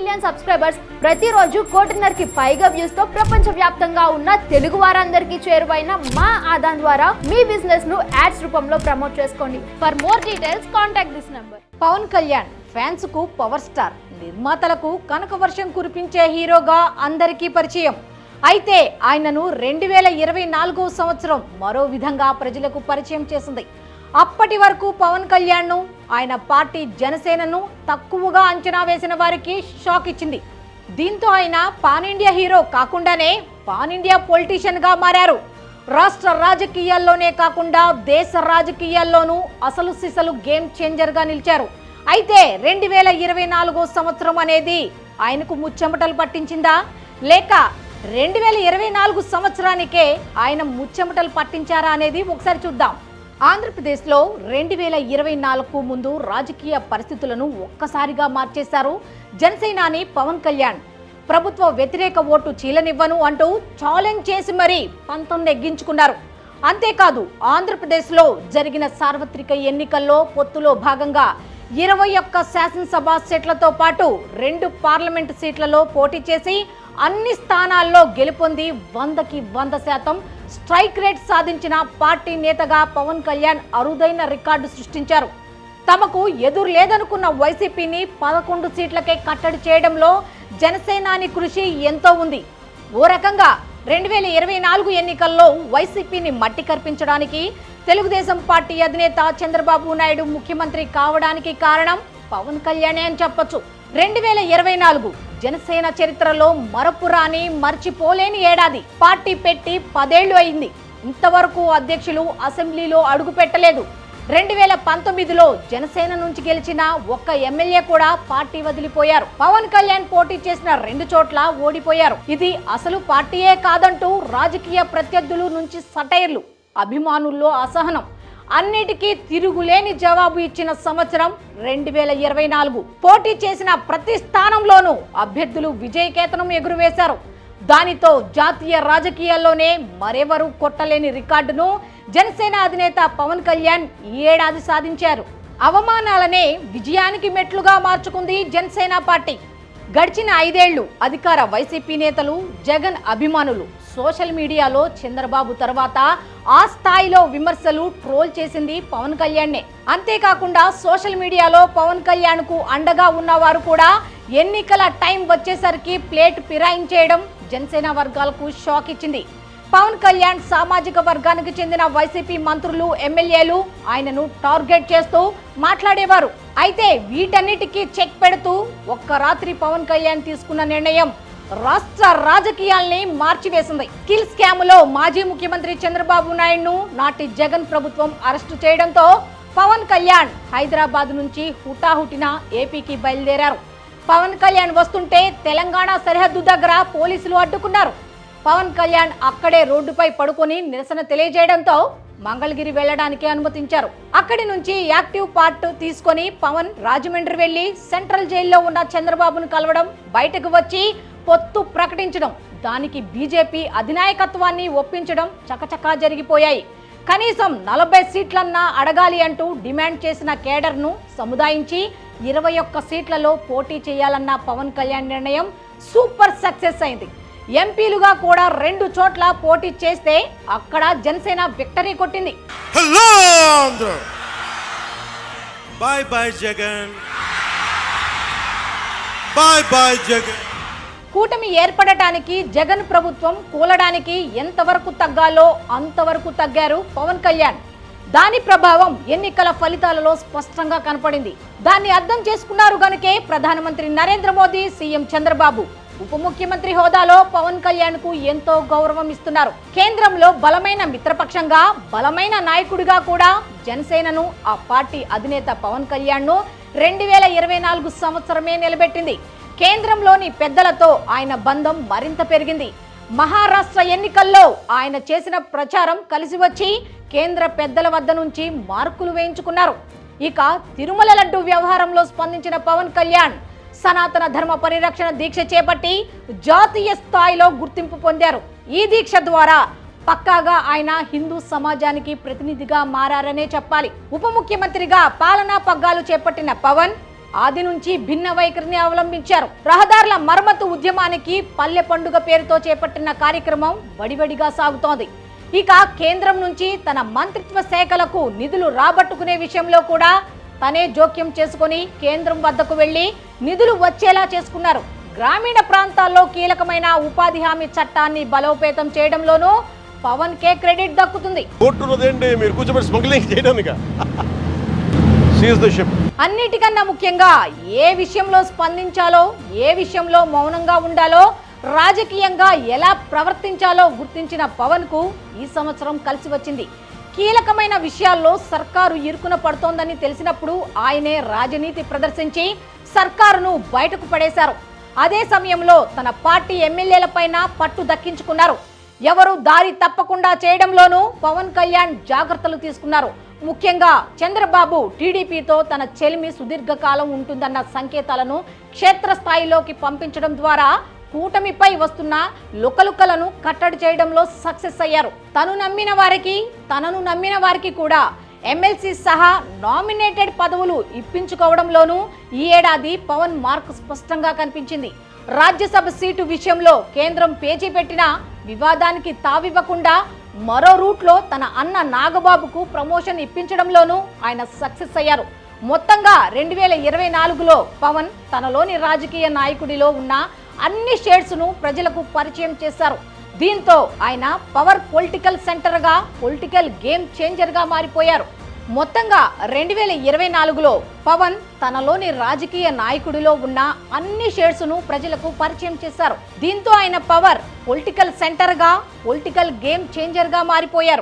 Million subscribers ప్రతిరోజు కోటిన్నరకి పైగా వ్యూస్తో ప్రపంచ వ్యాప్తంగా ఉన్న తెలుగు వారందరికీ చేరువైన మా ఆదాన్ ద్వారా మీ బిజినెస్ను యాడ్స్ రూపంలో ప్రమోట్ చేసుకోండి. For more details contact this number Pawan Kalyan ఫ్యాన్స్కు power star నిర్మాతలకు కనక వర్షం కురిపించే హీరోగా అందరికీ పరిచయం. అయితే ఆయనను రెండు వేల ఇరవై నాలుగో సంవత్సరం మరో విధంగా ప్రజలకు పరిచయం చేసింది. అప్పటి వరకు పవన్ కళ్యాణ్ను ఆయన పార్టీ జనసేనను తక్కువగా అంచనా వేసిన వారికి షాక్ ఇచ్చింది. దీంతో ఆయన పాన్ ఇండియా హీరో కాకుండానే పాన్ ఇండియా పొలిటీషియన్గా మారారు. రాష్ట్ర రాజకీయాల్లోనే కాకుండా దేశ రాజకీయాల్లోనూ అసలు సిసలు గేమ్ చేంజర్గా నిలిచారు. అయితే రెండు వేల ఇరవై నాలుగో సంవత్సరం అనేది ఆయనకు ముచ్చెమటలు పట్టించిందా? లేక రెండు వేల ఇరవై నాలుగు సంవత్సరానికే ఆయన ముచ్చెమటలు పట్టించారా అనేది ఒకసారి చూద్దాం. ఆంధ్రప్రదేశ్లో రెండు వేల ఇరవై నాలుగు ముందు రాజకీయ పరిస్థితులను ఒక్కసారిగా మార్చేశారు జనసేనాని పవన్ కళ్యాణ్. ప్రభుత్వ వ్యతిరేక ఓటు చీలనివ్వను అంటూ ఛాలెంజ్ చేసి మరీ పంతం నెగ్గించుకున్నారు. అంతేకాదు ఆంధ్రప్రదేశ్లో జరిగిన సార్వత్రిక ఎన్నికల్లో పొత్తులో భాగంగా ఇరవై ఒక్క శాసనసభ సీట్లతో పాటు రెండు పార్లమెంటు సీట్లలో పోటీ చేసి అన్ని స్థానాల్లో గెలుపొంది వందకి వంద శాతం స్ట్రైక్ రేట్ సాధించిన పార్టీ నేతగా పవన్ కళ్యాణ్ అరుదైన రికార్డు సృష్టించారు. తమకు ఎదురు లేదనుకున్న వైసీపీని పదకొండు సీట్లకే కట్టడి చేయడంలో జనసేనాని కృషి ఎంతో ఉంది. ఓ రకంగా రెండు వేల ఇరవై నాలుగు ఎన్నికల్లో వైసీపీని మట్టి కర్పించడానికి తెలుగుదేశం పార్టీ అధినేత చంద్రబాబు నాయుడు ముఖ్యమంత్రి కావడానికి కారణం పవన్ కళ్యాణే అని చెప్పొచ్చు. రెండు వేల ఇరవై నాలుగు జనసేన చరిత్రలో మరపురాని మర్చిపోలేని ఏడాది. పార్టీ పెట్టి పదేళ్ళు అయింది. ఇంతవరకు అధ్యక్షులు అసెంబ్లీలో అడుగు పెట్టలేదు. రెండు వేల పంతొమ్మిదిలో జనసేన నుంచి గెలిచిన ఒక్క ఎమ్మెల్యే కూడా పార్టీ వదిలిపోయారు. పవన్ కళ్యాణ్ పోటీ చేసిన రెండు చోట్ల ఓడిపోయారు. ఇది అసలు పార్టీయే కాదంటూ రాజకీయ ప్రత్యర్థులు నుంచి సటైర్లు అభిమానుల్లో అసహనం. అన్నిటికీ తిరుగులేని జవాబు ఇచ్చిన సంవత్సరం రెండు వేల ఇరవై నాలుగు పోటీ చేసిన ప్రతి స్థానంలోనూ అభ్యర్థులు విజయకేతనం ఎగురువేశారు. దానితో జాతీయ రాజకీయాల్లోనే మరెవరూ కొట్టలేని రికార్డును జనసేన అధినేత పవన్ కళ్యాణ్ ఈ ఏడాది సాధించారు. అవమానాలనే విజయానికి మెట్లుగా మార్చుకుంది జనసేన పార్టీ. గడిచిన ఐదేళ్ళు అధికార వైసీపీ నేతలు జగన్ అభిమానులు సోషల్ మీడియాలో చంద్రబాబు తర్వాత ఆ స్థాయిలో విమర్శలు ట్రోల్ చేసింది పవన్ కళ్యాణ్నే. అంతేకాకుండా సోషల్ మీడియాలో పవన్ కళ్యాణ్కు అండగా ఉన్నవారు కూడా ఎన్నికల టైం వచ్చేసరికి ప్లేట్ ఫిరాయించేయడం జనసేన వర్గాలకు షాక్ ఇచ్చింది. పవన్ కళ్యాణ్ సామాజిక వర్గానికి చెందిన వైసీపీ మంత్రులు ఎమ్మెల్యేలు ఆయనను టార్గెట్ చేస్తూ మాట్లాడేవారు. అయితే వీటన్నిటికీ చెక్ పెడుతూ ఒక్క రాత్రి పవన్ కళ్యాణ్ తీసుకున్న నిర్ణయం రాష్ట్ర రాజకీయాల్ని మార్చివేసింది. కిల్ స్కామ్లో మాజీ ముఖ్యమంత్రి చంద్రబాబు నాయుడును నాటి జగన్ ప్రభుత్వం అరెస్టు చేయడంతో పవన్ కళ్యాణ్ హైదరాబాద్ నుంచి హుటాహుటిన ఏపీకి బయలుదేరారు. పవన్ కళ్యాణ్ వస్తుంటే తెలంగాణ సరిహద్దు దగ్గర పోలీసులు అడ్డుకున్నారు. పవన్ కళ్యాణ్ అక్కడే రోడ్డుపై పడుకొని నిరసన తెలియజేయడంతో మంగళగిరి వెళ్ళడానికి అనుమతించారు. అక్కడి నుంచి యాక్టివ్ పార్ట్ తీసుకొని పవన్ రాజమండ్రి వెళ్ళి సెంట్రల్ జైల్లో ఉన్న చంద్రబాబును కలవడం బయటకు వచ్చి పొత్తు ప్రకటించడం దానికి బీజేపీ అధినాయకత్వాన్ని ఒప్పించడం చకచకా జరిగిపోయాయి. కనీసం నలభై సీట్లన్నా అడగాలి అంటూ డిమాండ్ చేసిన కేడర్ను సముదాయించి ఇరవై ఒక్క సీట్లలో పోటీ చేయాలన్న పవన్ కళ్యాణ్ నిర్ణయం సూపర్ సక్సెస్ అయింది. ఎంపీలుగా కూడా రెండు చోట్ల పోటీ చేస్తే అక్కడ జనసేన విక్టరీ కొట్టింది. Bye bye Jagan. Bye bye Jagan. కూటమి ఏర్పడటానికి జగన్ ప్రభుత్వం కూలడానికి ఎంతవరకు తగ్గాలో అంతవరకు తగ్గారు పవన్ కళ్యాణ్. దాని ప్రభావం ఎన్నికల ఫలితాలలో స్పష్టంగా కనపడింది. దాన్ని అర్థం చేసుకున్నారు గనుకే ప్రధానమంత్రి నరేంద్ర మోదీ సీఎం చంద్రబాబు. ఉప ముఖ్యమంత్రి హోదాలో పవన్ కళ్యాణ్కు ఎంతో గౌరవం ఇస్తున్నారు. కేంద్రంలో బలమైన మిత్రపక్షంగా బలమైన నాయకుడిగా కూడా జనసేనను ఆ పార్టీ అధినేత పవన్ కళ్యాణ్ను రెండు వేల ఇరవై నాలుగు సంవత్సరమే నిలబెట్టింది. కేంద్రంలోని పెద్దలతో ఆయన బంధం మరింత పెరిగింది. మహారాష్ట్ర ఎన్నికల్లో ఆయన చేసిన ప్రచారం కలిసి వచ్చి కేంద్ర పెద్దల వద్ద నుంచి మార్కులు వేయించుకున్నారు. ఇక తిరుమల లడ్డు వ్యవహారంలో స్పందించిన పవన్ కళ్యాణ్ సనాతన ధర్మ పరిరక్షణ దీక్ష చేపట్టి జాతీయ స్థాయిలో గుర్తింపు పొందారు. ఈ దీక్ష ద్వారా పక్కాగా ఆయన హిందూ సమాజానికి ప్రతినిధిగా మారారనే చెప్పాలి. ఉప ముఖ్యమంత్రిగా పాలనా పగ్గాలు చేపట్టిన పవన్ ఆది నుంచి భిన్న వైఖరిని అవలంబించారు. రహదారుల మరమ్మతు ఉద్యమానికి పల్లె పండుగ పేరుతో చేపట్టిన కార్యక్రమం వడివడిగా సాగుతోంది. ఇక కేంద్రం నుంచి తన మంత్రిత్వ శాఖలకు నిధులు రాబట్టుకునే విషయంలో కూడా తనే జోక్యం చేసుకొని కేంద్రం వద్దకు వెళ్ళి నిధులు వచ్చేలా చేసుకున్నారు. గ్రామీణ ప్రాంతాల్లో కీలకమైన ఉపాధి హామీ చట్టాన్ని బలోపేతం చేయడంలోనూ పవన్ కే క్రెడిట్ దక్కుతుంది. మీరు కూర్చోబెట్టి స్మగ్లింగ్ చేయడానికి? అన్నిటికన్నా ముఖ్యంగా ఏ విషయంలో స్పందించాలో ఏ విషయంలో మౌనంగా ఉండాలో రాజకీయంగా ఎలా ప్రవర్తించాలో గుర్తించిన పవన్కు ఈ సంవత్సరం కలిసి వచ్చింది. కీలకమైన విషయాల్లో సర్కారు ఇరుకున పడుతోందని తెలిసినప్పుడు ఆయనే రాజనీతి ప్రదర్శించి సర్కారును బయటకు పడేశారు. అదే సమయంలో తన పార్టీ ఎమ్మెల్యేలపైన పట్టు దక్కించుకున్నారు. ఎవరు దారి తప్పకుండా చేయడంలోనూ పవన్ కళ్యాణ్ జాగ్రత్తలు తీసుకున్నారు. ముఖ్యంగా చంద్రబాబు టీడీపీతో తన చెలిమి సుదీర్ఘకాలం ఉంటుందన్న సంకేతాలను క్షేత్రస్థాయిలోకి పంపించడం ద్వారా కూటమిపై వస్తున్న లుకలుకలను కట్టడి చేయడంలో సక్సెస్ అయ్యారు. తను నమ్మిన వారికి తనను నమ్మిన వారికి కూడా ఎమ్మెల్సీ సహా నామినేటెడ్ పదవులు ఇప్పించుకోవడంలోనూ ఈ ఏడాది పవన్ మార్క్ స్పష్టంగా కనిపించింది. రాజ్యసభ సీటు విషయంలో కేంద్రం పేచీ పెట్టిన వివాదానికి తావివ్వకుండా మరో రూట్లో తన అన్న నాగబాబుకు ప్రమోషన్ ఇప్పించడంలోనూ ఆయన సక్సెస్ అయ్యారు. మొత్తంగా రెండు వేల ఇరవై నాలుగులో పవన్ తనలోని రాజకీయ నాయకుడిలో ఉన్న అన్ని షేడ్స్ను ప్రజలకు పరిచయం చేశారు. దీంతో ఆయన పవర్ పొలిటికల్ సెంటర్గా పొలిటికల్ గేమ్ చేంజర్గా మారిపోయారు. మొత్తంగా రెండు వేల ఇరవై నాలుగులో పవన్ తనలోని రాజకీయ నాయకుడిలో ఉన్న అన్ని షేడ్స్ను ప్రజలకు పరిచయం చేశారు. దీంతో ఆయన పవర్ పొలిటికల్ సెంటర్గా పొలిటికల్ గేమ్ చేంజర్గా మారిపోయారు.